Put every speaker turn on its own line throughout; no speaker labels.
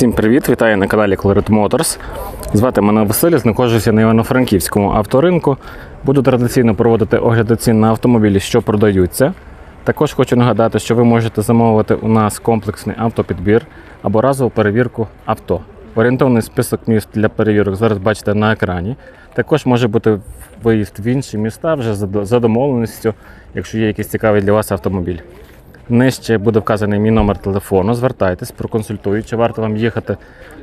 Всім привіт! Вітаю на каналі Colorit Motors. Звати мене Василь, знаходжуся на Івано-Франківському авторинку. Буду традиційно проводити огляди цін на автомобілі, що продаються. Також хочу нагадати, що ви можете замовити у нас комплексний автопідбір або разову перевірку авто. Орієнтовний список міст для перевірок зараз бачите на екрані. Також може бути виїзд в інші міста вже за до- за домовленістю, якщо є якийсь цікавий для вас автомобіль. Нижче буде вказаний мій номер телефону. Звертайтесь, проконсультую, чи варто вам їхати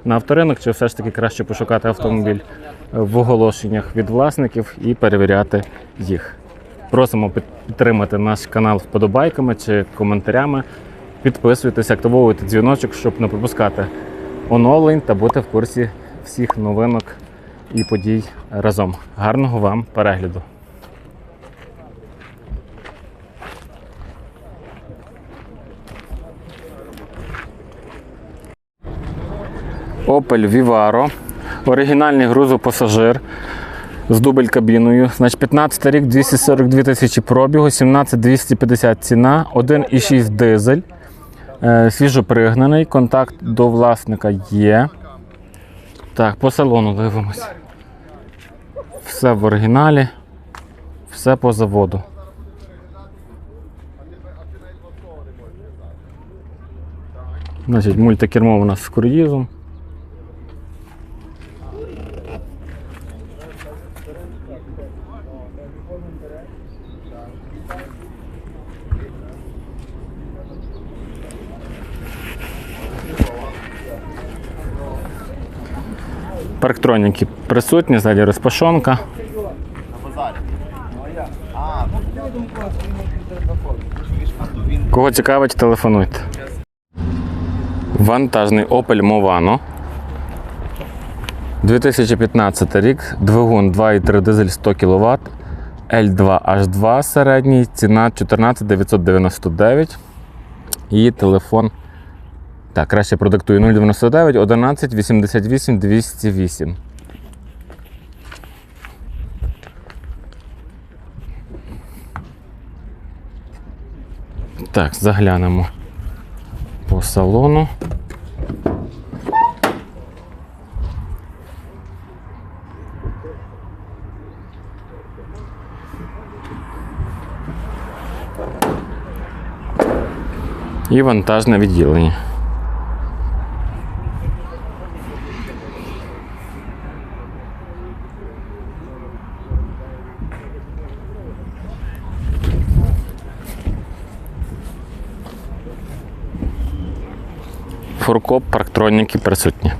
на авторинок, чи все ж таки краще пошукати автомобіль в оголошеннях від власників і перевіряти їх. Просимо підтримати наш канал вподобайками чи коментарями. Підписуйтесь, активовуйте дзвіночок, щоб не пропускати оновлень та бути в курсі всіх новинок і подій разом. Гарного вам перегляду! Opel Vivaro. Оригінальний грузопасажир з дубль кабіною. Значить, 15 рік, 242 тисячі пробігу, 17250 ціна, 1,6 дизель. Е, Свіжопригнаний, контакт до власника є. Так, по салону дивимося. Все в оригіналі, все по заводу. Значить, мультикермо у нас з круїзом. Парктроніки присутні, ззаді розпашонка. Кого цікавить, телефонуйте. Вантажний Opel Movano. 2015 рік, двигун 2,3 дизель 100 кВт, L2H2 середній, ціна 14 999. І телефон. Так, краще продиктую 099 11 88 208. Так, заглянемо по салону. І вантажне відділення. Фуркоп, парктроніки присутні.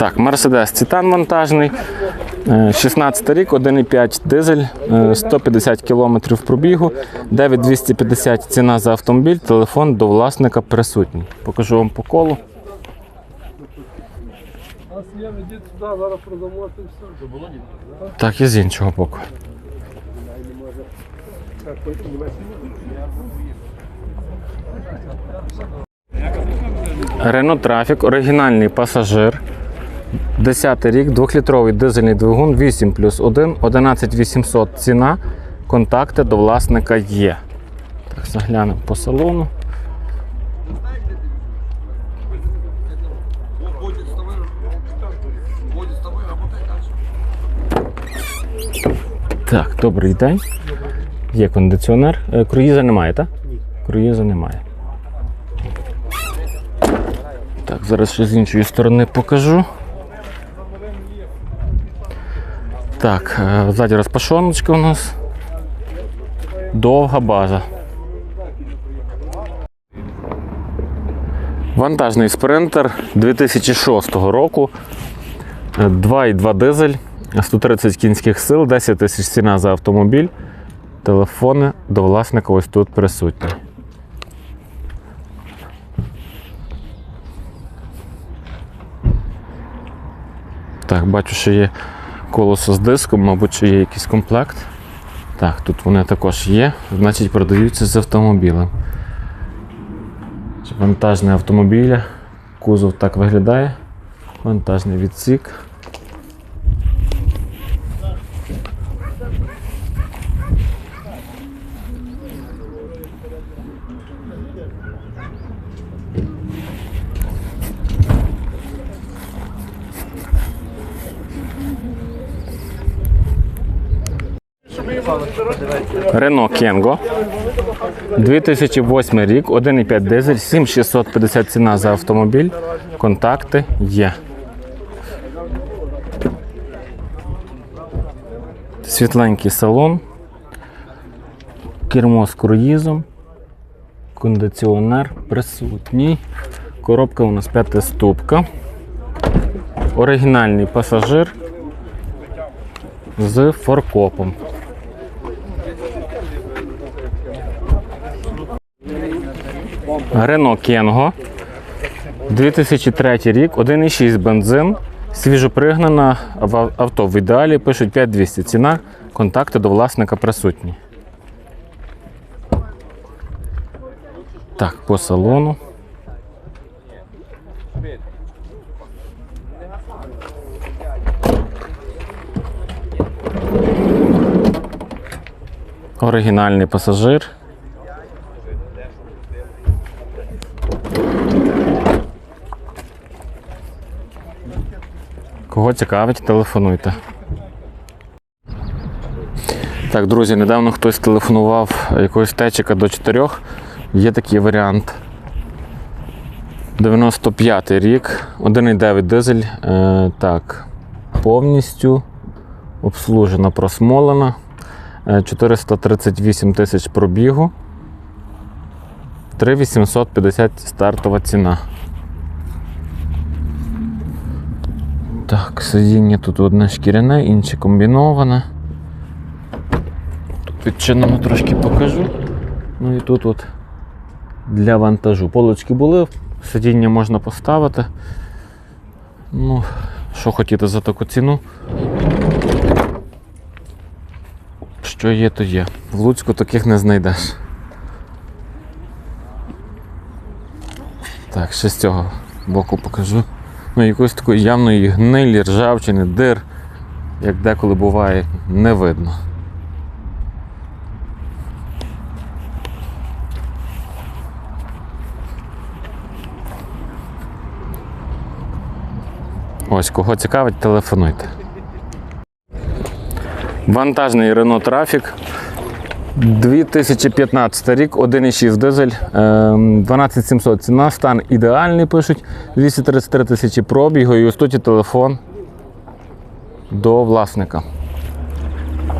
Так, Mercedes Titan вантажний. Е, 16 рік, 1,5 дизель, е, 150 км пробігу, 9250 ціна за автомобіль, телефон до власника присутній. Покажу вам по колу. Так, і з іншого боку. Renault Trafic, оригінальний пасажир. 10 рік, 2-літровий дизельний двигун, 8 плюс 1, 11800 ціна. Контакти до власника є. Так, заглянемо по салону. Так, добрий день. Є кондиціонер. Е, Круїза немає, так? Ні. Круїза немає. Так, зараз ще з іншої сторони покажу. Так, е, ззаді розпашоночка у нас. Довга база. Вантажний спринтер 2006 року. Е, 2,2 дизель, 130 кінських сил, 10 тисяч ціна за автомобіль. Телефони до власника ось тут присутні. Так, бачу, що є колесо з диском, мабуть, що є якийсь комплект. Так, тут вони також є, значить продаються з автомобілем. Вантажне автомобіля. Кузов так виглядає. Вантажний відсік. Рено Кенго. 2008 рік, 1,5 дизель, 7650 ціна за автомобіль. Контакти є. Світленький салон. Кермо з круїзом. Кондиціонер присутній. Коробка у нас п'ятиступка. Оригінальний пасажир з форкопом. Рено Кенго. 2003 рік, 1,6 бензин. Свіжопригнана в авто. В ідеалі пишуть 5200. Ціна, контакти до власника присутні. Так, по салону. Оригінальний пасажир. Кого цікавить, телефонуйте. Так, друзі, недавно хтось телефонував якогось течика до 4. Є такий варіант. 95 рік, 1,9 дизель. Е, так, повністю обслужена, просмолена. Е, 438 тисяч пробігу. 3850 стартова ціна. Так, сидіння тут одне шкіряне, інше комбіноване. Тут відчинено трошки покажу. Ну і тут от для вантажу. Полочки були, сидіння можна поставити. Ну, що хотіти за таку ціну. Що є, то є. В Луцьку таких не знайдеш. Так, ще з цього боку покажу. Ну, якоїсь такої явної гнилі, ржавчини, дир, як деколи буває, не видно. Ось, кого цікавить, телефонуйте. Вантажний Renault Trafic. 2015 рік, 1,6 дизель, ем, 12700 ціна, стан ідеальний пишуть, 233 тисячі пробігу і ось тут телефон до власника.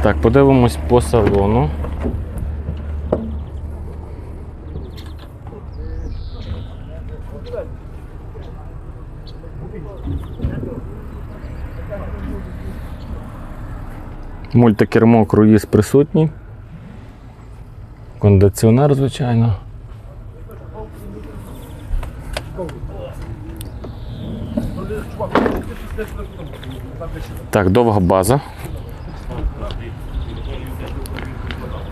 Так, подивимось по салону. Мультикермо круїз присутній. Кондиціонер, звичайно. Так, довга база.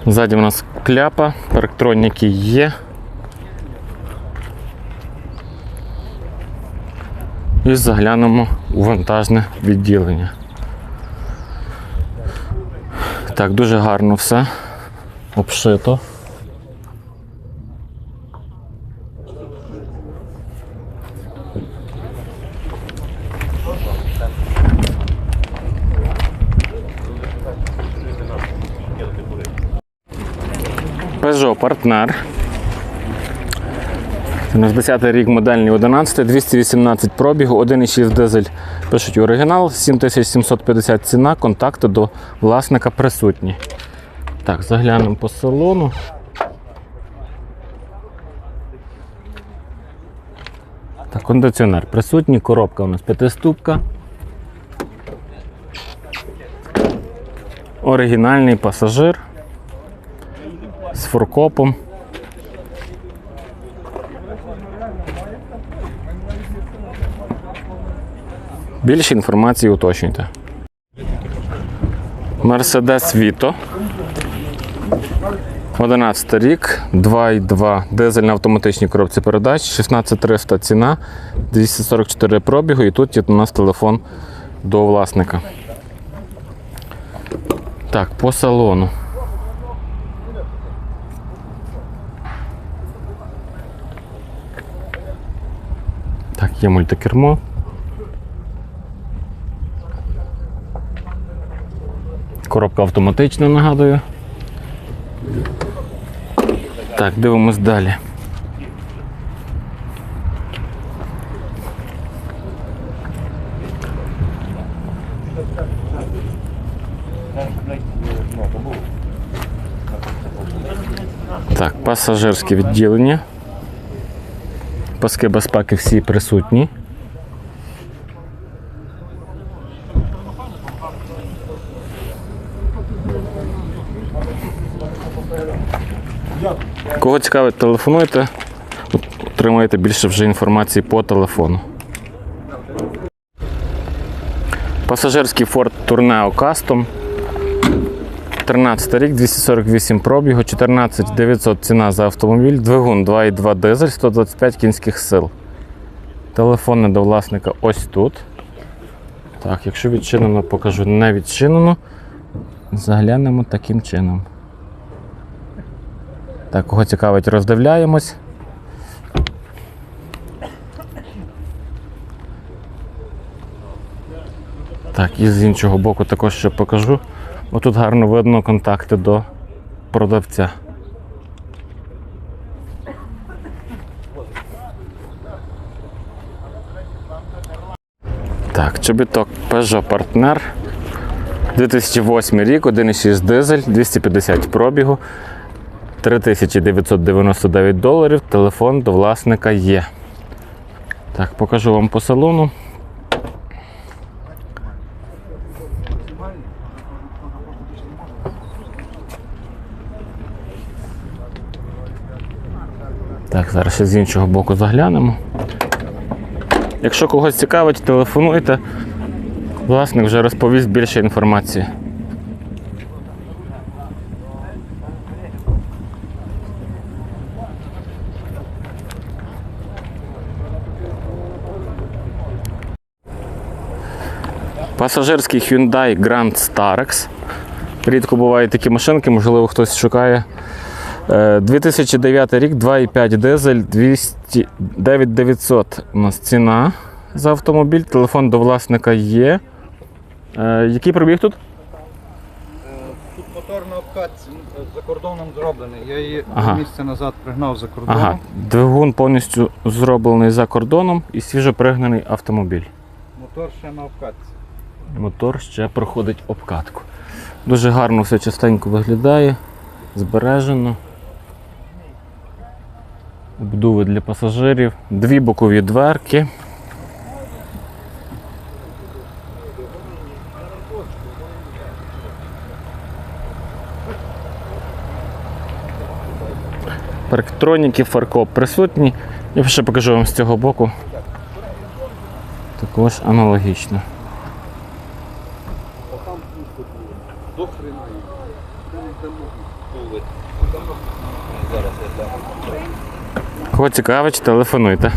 Ззаді у нас кляпа, електроніки є. І заглянемо у вантажне відділення. Так, дуже гарно все обшито. Peugeot партнер. Це у нас 10 рік модельний 11, 218 пробігу, 1,6 дизель. Пишуть оригінал, 7750 ціна, контакти до власника присутні. Так, заглянемо по салону. Так, кондиціонер присутній, коробка у нас п'ятиступка. Оригінальний пасажир з фуркопом. Більше інформації уточнюйте. Mercedes Vito. 11 рік, 2,2 дизель на автоматичній коробці передач, 16300 ціна, 244 пробігу і тут є у нас телефон до власника. Так, по салону. Так, є мультикермо. Коробка автоматична, нагадую. Так, дивимось далі. Так, пасажирське відділення. Паски безпеки всі присутні. Кого цікавить, телефонуйте, отримаєте більше вже інформації по телефону. Пасажирський Ford Tourneo Custom. 13 рік, 248 пробігу, 14 900 ціна за автомобіль, двигун 2,2 дизель, 125 кінських сил. Телефони до власника ось тут. Так, якщо відчинено, покажу не відчинено. Заглянемо таким чином. Так, кого цікавить, роздивляємось. Так, і з іншого боку також ще покажу. Отут гарно видно контакти до продавця. Так, чобіток Peugeot Partner. 2008 рік, 1,6 дизель, 250 пробігу, 3999 доларів. Телефон до власника є. Так, покажу вам по салону. Зараз ще з іншого боку заглянемо. Якщо когось цікавить, телефонуйте. Власник вже розповість більше інформації. Пасажирський Hyundai Grand Starex. Рідко бувають такі машинки, можливо, хтось шукає. Е, 2009 рік, 2,5 дизель, 200, 9900 у нас ціна за автомобіль. Телефон до власника є. Е, Який пробіг тут?
Тут мотор на обкатці за кордоном зроблений. Я її
Ага.
місце назад пригнав за кордоном.
Ага, двигун повністю зроблений за кордоном і свіжопригнаний автомобіль.
Мотор ще на обкатці.
Мотор ще проходить обкатку. Дуже гарно все частенько виглядає, збережено. Обдуви для пасажирів, дві бокові дверки. Парктроніки, фаркоп присутні. Я ще покажу вам з цього боку. Також аналогічно. Кого цікавить, телефонуйте.